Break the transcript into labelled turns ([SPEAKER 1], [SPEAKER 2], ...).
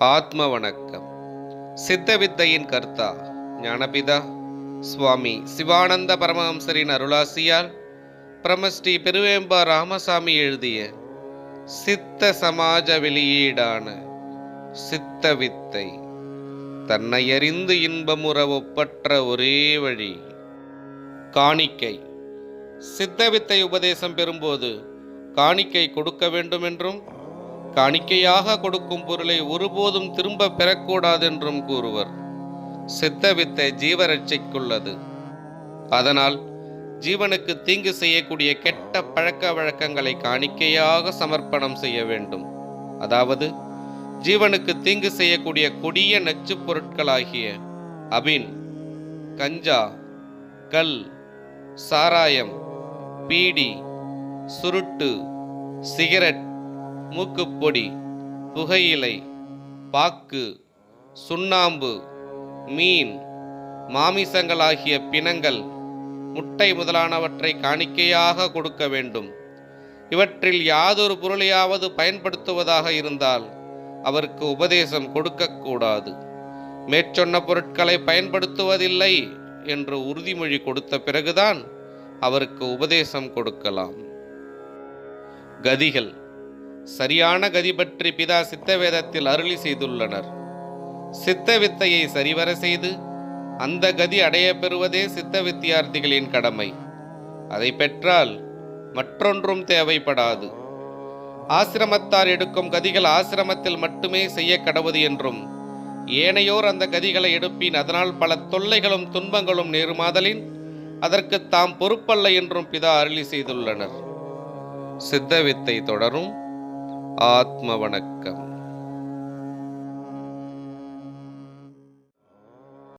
[SPEAKER 1] ஆத்ம வணக்கம் சித்த வித்தையின் கர்த்தா ஞானபிதா சுவாமி சிவானந்த பரமஹம்சரின் அருளாசியால் பிரமஸ்ரீ பெருவேம்பா ராமசாமி எழுதிய சித்த சமாஜ வெளியீடான சித்த வித்தை தன்னை அறிந்து இன்பமுற ஒப்பற்ற ஒரே வழி காணிக்கை. சித்த வித்தை உபதேசம் பெறும்போது காணிக்கை கொடுக்க வேண்டும் என்றும் காணிக்கையாக கொடுக்கும் பொருளை ஒருபோதும் திரும்ப பெறக்கூடாதென்றும் கூறுவர். சித்த வித்தை ஜீவரட்சைக்குள்ளது. அதனால் ஜீவனுக்கு தீங்கு செய்யக்கூடிய கெட்ட பழக்க வழக்கங்களை காணிக்கையாக சமர்ப்பணம் செய்ய வேண்டும். அதாவது ஜீவனுக்கு தீங்கு செய்யக்கூடிய கொடிய நச்சுப் பொருட்களாகிய அபின் கஞ்சா கல் சாராயம் பீடி சுருட்டு சிகரெட் மூக்குப்பொடி புகையிலை பாக்கு சுண்ணாம்பு மீன் மாமிசங்களாகிய பிணங்கள் முட்டை முதலானவற்றை காணிக்கையாக கொடுக்க வேண்டும். இவற்றில் யாதொரு பொருளையாவது பயன்படுத்துவதாக இருந்தால் அவருக்கு உபதேசம் கொடுக்கக்கூடாது. மேற்சொன்ன பொருட்களை பயன்படுத்துவதில்லை என்று உறுதிமொழி கொடுத்த பிறகுதான் அவருக்கு உபதேசம் கொடுக்கலாம். கதிகள். சரியான கதி பற்றி பிதா சித்தவேதத்தில் அருளி செய்துள்ளனர். சித்த வித்தையை சரிவர செய்து அந்த கதி அடைய பெறுவதே சித்த வித்தியார்த்திகளின் கடமை. அதை பெற்றால் மற்றொன்றும் தேவைப்படாது. ஆசிரமத்தார் எடுக்கும் கதிகள் ஆசிரமத்தில் மட்டுமே செய்ய கடவுது என்றும் ஏனையோர் அந்த கதிகளை எடுப்பின் அதனால் பல தொல்லைகளும் துன்பங்களும் நேருமாதலின் அதற்கு தாம் பொறுப்பல்ல என்றும் பிதா அருளி செய்துள்ளனர். சித்த வித்தை தொடரும். ஆத்ம வணக்கம்.